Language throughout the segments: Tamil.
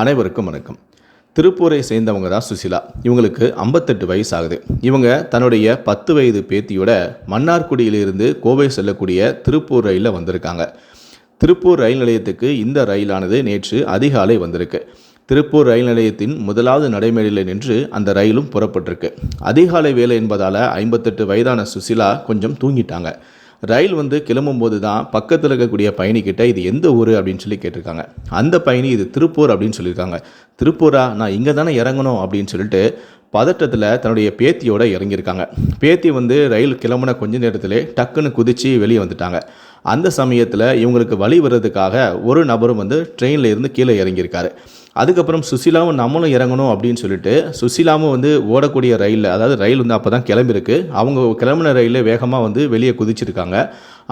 அனைவருக்கும் வணக்கம். திருப்பூரை சேர்ந்தவங்க தான் சுசிலா. இவங்களுக்கு ஐம்பத்தெட்டு வயசு ஆகுது இவங்க தன்னுடைய பத்து வயது பேத்தியோட மன்னார்குடியிலிருந்து கோவை செல்லக்கூடிய திருப்பூர் ரயிலில் வந்திருக்காங்க. திருப்பூர் ரயில் நிலையத்துக்கு இந்த ரயிலானது நேற்று அதிகாலை வந்திருக்கு. திருப்பூர் ரயில் நிலையத்தின் முதலாவது நடைமேடையில் நின்று அந்த ரயிலும் புறப்பட்டிருக்கு. அதிகாலை வேலை என்பதால் ஐம்பத்தெட்டு வயதான சுசிலா கொஞ்சம் தூங்கிட்டாங்க. ரயில் வந்து கிளம்பும்போது தான் பக்கத்தில் இருக்கக்கூடிய பயணிக்கிட்ட இது எந்த ஊர் அப்படின்னு சொல்லி கேட்டிருக்காங்க. அந்த பயணி இது திருப்பூர் அப்படின்னு சொல்லியிருக்காங்க. திருப்பூரா? நான் இங்கே தானே இறங்கணும் அப்படின்னு சொல்லிட்டு பதட்டத்தில் தன்னுடைய பேத்தியோட இறங்கியிருக்காங்க. பேத்தி வந்து ரயில் கிளம்புன கொஞ்ச நேரத்திலே டக்குன்னு குதித்து வெளியே வந்துட்டாங்க. அந்த சமயத்தில் இவங்களுக்கு வழி வர்றதுக்காக ஒரு நபரும் வந்து ட்ரெயினில் இருந்து கீழே இறங்கியிருக்காரு. அதுக்கப்புறம் சுசிலாவும் நம்மளும் இறங்கணும் அப்படின்னு சொல்லிட்டு சுசிலாவும் வந்து ஓடக்கூடிய ரயிலில் அதாவது ரயில் வந்து அப்போ தான் கிளம்பிருக்கு அவங்க கிளம்புன ரயிலில் வேகமாக வந்து வெளியே குதிச்சிருக்காங்க.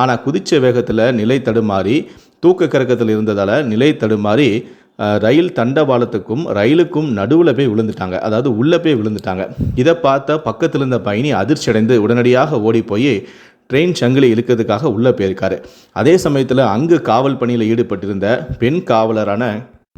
ஆனால் குதித்த வேகத்தில் நிலை தடுமாறி தூக்க கறக்கத்தில் இருந்ததால் நிலை தடுமாறி ரயில் தண்டவாளத்துக்கும் ரயிலுக்கும் நடுவில் போய் விழுந்துட்டாங்க. அதாவது உள்ளே போய் விழுந்துட்டாங்க. இதை பார்த்த பக்கத்தில் இருந்த பயணி அதிர்ச்சி அடைந்து உடனடியாக ஓடி போய் ட்ரெயின் சங்கிலி இழுக்கிறதுக்காக உள்ளே போயிருக்காரு. அதே சமயத்தில் அங்கு காவல் பணியில் ஈடுபட்டிருந்த பெண் காவலரான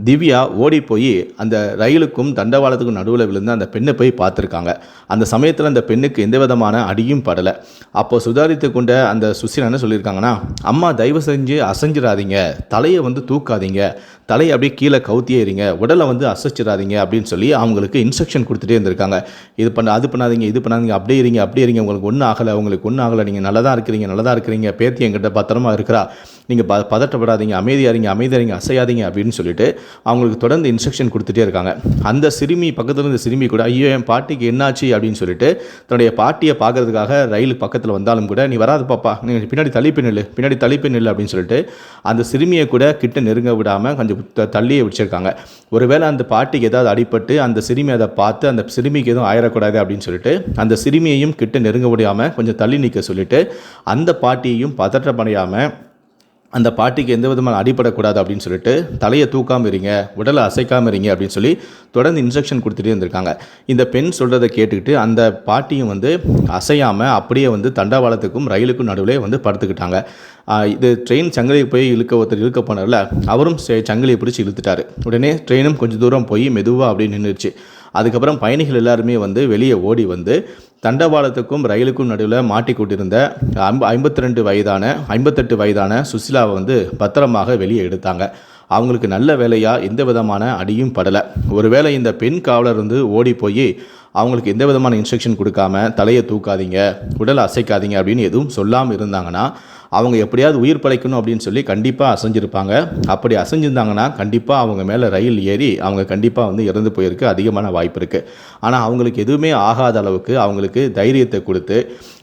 திவ்யா ஓடி போய் அந்த ரயிலுக்கும் தண்டவாளத்துக்கும் நடுவில் விழுந்து அந்த பெண்ணை போய் பார்த்துருக்காங்க. அந்த சமயத்தில் அந்த பெண்ணுக்கு எந்த விதமான அடியும் படலை. அப்போ சுதாரித்து கொண்ட அந்த சுசிலா என்ன சொல்லியிருக்காங்கன்னா அம்மா தயவு செஞ்சு அசைஞ்சிடாதீங்க. தலையை வந்து தூக்காதீங்க. தலையை அப்படியே கீழே கவுத்தியே இருங்க. உடலை வந்து அசைச்சிடாதீங்க. அப்படின்னு சொல்லி அவங்களுக்கு இன்ஸ்ட்ரக்ஷன் கொடுத்துட்டே இருந்திருக்காங்க. இது பண்ண அது பண்ணாதீங்க இது பண்ணாதீங்க அப்படியே இருங்க அப்படியே இருங்க. உங்களுக்கு ஒன்றும் ஆகலை உங்களுக்கு ஒன்றும் ஆகலை. நீங்கள் நல்லா தான் இருக்கிறீங்க நல்லா தான் இருக்கிறீங்க. பேத்தி என்கிட்ட பத்திரமா இருக்கிறா. நீங்கள் ப பதட்டப்படாதீங்க அமைதியாக இருங்க அமைதியாக இருங்க அசையாதீங்க. அப்படின்னு சொல்லிட்டு அவங்களுக்கு தொடர்ந்து இன்ஸ்ட்ரக்ஷன் கொடுத்துட்டே இருக்காங்க. அந்த சிறுமி பக்கத்தில் இருந்த சிறுமி கூட ஐயோ என் பாட்டிக்கு என்னாச்சு? அப்படின்னு சொல்லிட்டு தன்னுடைய பாட்டியை பார்க்கறதுக்காக ரயில் பக்கத்தில் வந்தாலும் கூட நீ வராது பாப்பா நீ பின்னாடி தள்ளிப்பு நில்லு பின்னாடி தள்ளிப்பு நில்லு அப்படின்னு சொல்லிட்டு அந்த சிறுமியை கூட கிட்ட நெருங்க விடாமல் கொஞ்சம் த- தள்ளியே வச்சுருக்காங்க ஒருவேளை அந்த பாட்டிக்கு ஏதாவது அடிபட்டு அந்த சிறுமி அதை பார்த்து அந்த சிறுமிக்கு எதுவும் ஆயிடக்கூடாது அப்படின்னு சொல்லிட்டு அந்த சிறுமியையும் கிட்ட நெருங்க முடியாமல் கொஞ்சம் தள்ளி நிற்க சொல்லிட்டு அந்த பாட்டியையும் பதற்றமடையாமல் அந்த பாட்டிக்கு எந்த விதமான அடிபடக்கூடாது அப்படின்னு சொல்லிட்டு தலையை தூக்காமல் இருங்க உடலை அசைக்காமல் இருங்க அப்படின்னு சொல்லி தொடர்ந்து இன்ஸ்ட்ரக்ஷன் கொடுத்துட்டே இருந்திருக்காங்க. இந்த பெண் சொல்கிறத கேட்டுக்கிட்டு அந்த பாட்டியும் வந்து அசையாமல் அப்படியே வந்து தண்டவாளத்துக்கும் ரயிலுக்கும் நடுவில் வந்து படுத்துக்கிட்டாங்க. இது ட்ரெயின் சங்கிலியை போய் இழுக்க ஒருத்தர் இழுக்க போனார்ல அவரும் சே- சங்கிலியை பிடிச்சி இழுத்துட்டார். உடனே ட்ரெயினும் கொஞ்சம் தூரம் போய் மெதுவாக அப்படியே நின்றுச்சு அதுக்கப்புறம் பயணிகள் எல்லாருமே வந்து வெளியே ஓடி வந்து தண்டவாளத்துக்கும் ரயிலுக்கும் நடுவில் மாட்டிக்கொண்டிருந்த ஐம்ப ஐம்பத்தி ரெண்டு வயதான ஐம்பத்தெட்டு வயதான சுசிலாவை வந்து பத்திரமாக வெளியே எடுத்தாங்க. அவங்களுக்கு நல்ல வேலையாக எந்த விதமான அடியும் படலை. ஒருவேளை இந்த பெண் காவலர் வந்து ஓடி போய் அவங்களுக்கு எந்த விதமான இன்ஸ்ட்ரக்ஷன் கொடுக்காம தலையை தூக்காதீங்க உடல் அசைக்காதீங்க அப்படின்னு எதுவும் சொல்லாமல் இருந்தாங்கன்னா அவங்க எப்படியாவது உயிர் பழைக்கணும் அப்படின்னு சொல்லி கண்டிப்பாக அசைஞ்சிருப்பாங்க. அப்படி அசைஞ்சிருந்தாங்கன்னா கண்டிப்பாக அவங்க மேலே ரயில் ஏறி அவங்க கண்டிப்பாக வந்து இறந்து போயிருக்கு. அதிகமான வாய்ப்பு இருக்குது ஆனால் அவங்களுக்கு எதுவுமே ஆகாத அளவுக்கு அவங்களுக்கு தைரியத்தை கொடுத்து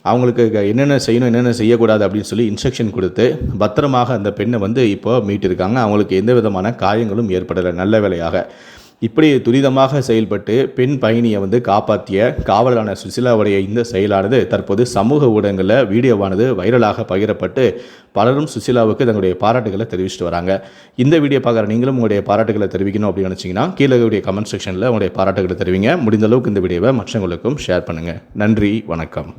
அவங்களுக்கு என்னென்ன செய்யணும் என்னென்ன செய்யக்கூடாது அப்படின்னு சொல்லி இன்ஸ்ட்ரக்ஷன் கொடுத்து பத்திரமாக அந்த பெண்ணை வந்து இப்போ மீட்டிருக்காங்க. அவங்களுக்கு எந்த விதமான காயங்களும் ஏற்படலை. நல்ல வேலையாக இப்படி துரிதமாக செயல்பட்டு பெண் பயணியை வந்து காப்பாற்றிய காவலரான சுசிலாவுடைய இந்த செயலானது தற்போது சமூக ஊடகங்களில் வீடியோவானது வைரலாக பகிரப்பட்டு பலரும் சுசிலாவுக்கு தங்களுடைய பாராட்டுகளை தெரிவிச்சிட்டு வராங்க. இந்த வீடியோ பார்க்குற நீங்களும் உங்களுடைய பாராட்டுகளை தெரிவிக்கணும் அப்படின்னு நினச்சிங்கன்னா கீழே கமெண்ட் செக்ஷனில் உங்களுடைய பாராட்டுகளை தெரிவிங்க. முடிந்த அளவுக்கு இந்த வீடியோவை மற்றவங்களுக்கும் ஷேர் பண்ணுங்கள் நன்றி வணக்கம்.